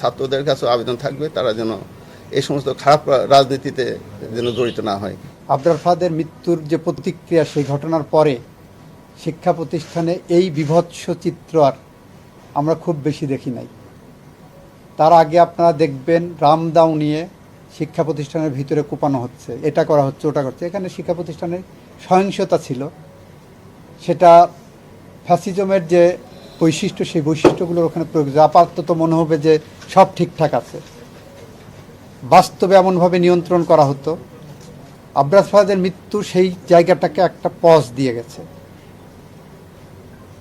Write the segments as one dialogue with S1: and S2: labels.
S1: ছাত্রদের কাছে আবেদন থাকবে, তারা যেন এই সমস্ত খারাপ রাজনীতিতে যেন জড়িত না হয়।
S2: আবরার ফাদের মৃত্যুর যে প্রতিক্রিয়া সেই ঘটনার পরে শিক্ষা প্রতিষ্ঠানে এই বিভৎস চিত্র আর আমরা খুব বেশি দেখি নাই। তার আগে আপনারা দেখবেন রামদাও নিয়ে শিক্ষা প্রতিষ্ঠানের ভিতরে কোপানো হচ্ছে, এটা করা হচ্ছে, ওটা করছে। এখানে শিক্ষা প্রতিষ্ঠানের সহিংসতা ছিল। সেটা ফ্যাসিজমের যে বৈশিষ্ট্য, সেই বৈশিষ্ট্যগুলোর ওখানে প্রয়োগ। আপাতত মনে হবে যে সব ঠিকঠাক আছে। বাস্তবে এমনভাবে নিয়ন্ত্রণ করা হতো। আব্রাস ফাহাদের মৃত্যু সেই জায়গাটাকে একটা পজ দিয়ে গেছে।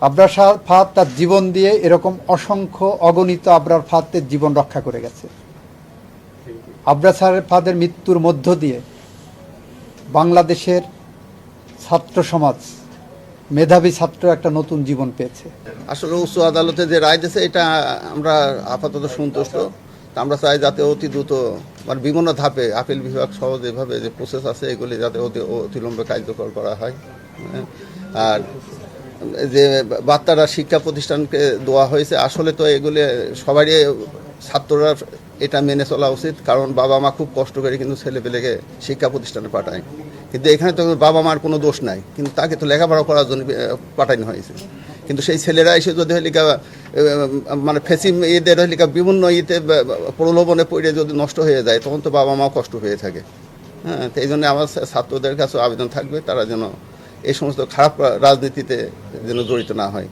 S2: আবরার শাহ- ফাহাদ তার জীবন দিয়ে এরকম অসংখ্য অগণিত আবরার ফাহাদের জীবন রক্ষা করে গেছে। আবরার শাহ- ফাহাদের মৃত্যুর মধ্য দিয়ে বাংলাদেশের ছাত্র সমাজ মেধাবী ছাত্র একটা নতুন জীবন পেয়েছে।
S1: আসলে উচ্চ আদালতে যে রায় দিয়েছে, এটা আমরা আপাতত সন্তুষ্ট। আমরা চাই যাতে অতি দ্রুত মানে বিভিন্ন ধাপে আপিল বিভাগ সহ যেভাবে যে প্রসেস আছে, এগুলি যাতে অতি অতিলম্বে কার্যকর করা হয়। হ্যাঁ। আর যে বার্তারা শিক্ষা প্রতিষ্ঠানকে দেওয়া হয়েছে, আসলে তো এগুলি সবারই ছাত্ররা এটা মেনে চলা উচিত। কারণ বাবা মা খুব কষ্ট করে কিন্তু ছেলেপেলেকে শিক্ষা প্রতিষ্ঠানে পাঠায়। কিন্তু এখানে তো বাবা মার কোনো দোষ নাই। কিন্তু তাকে তো লেখাপড়া করার জন্য পাঠানো হয়েছে। কিন্তু সেই ছেলেরা এসে যদি হলিকা মানে ফেসিম এদের হলিকা বিভিন্ন ইয়েতে প্রলোভনে পড়ে যদি নষ্ট হয়ে যায়, তখন তো বাবা মাও কষ্ট হয়ে থাকে। হ্যাঁ তো এই জন্য আমার ছাত্রদের কাছে আবেদন থাকবে, তারা যেন এই সমস্ত খারাপ রাজনীতিতে যেন জড়িত না হয়।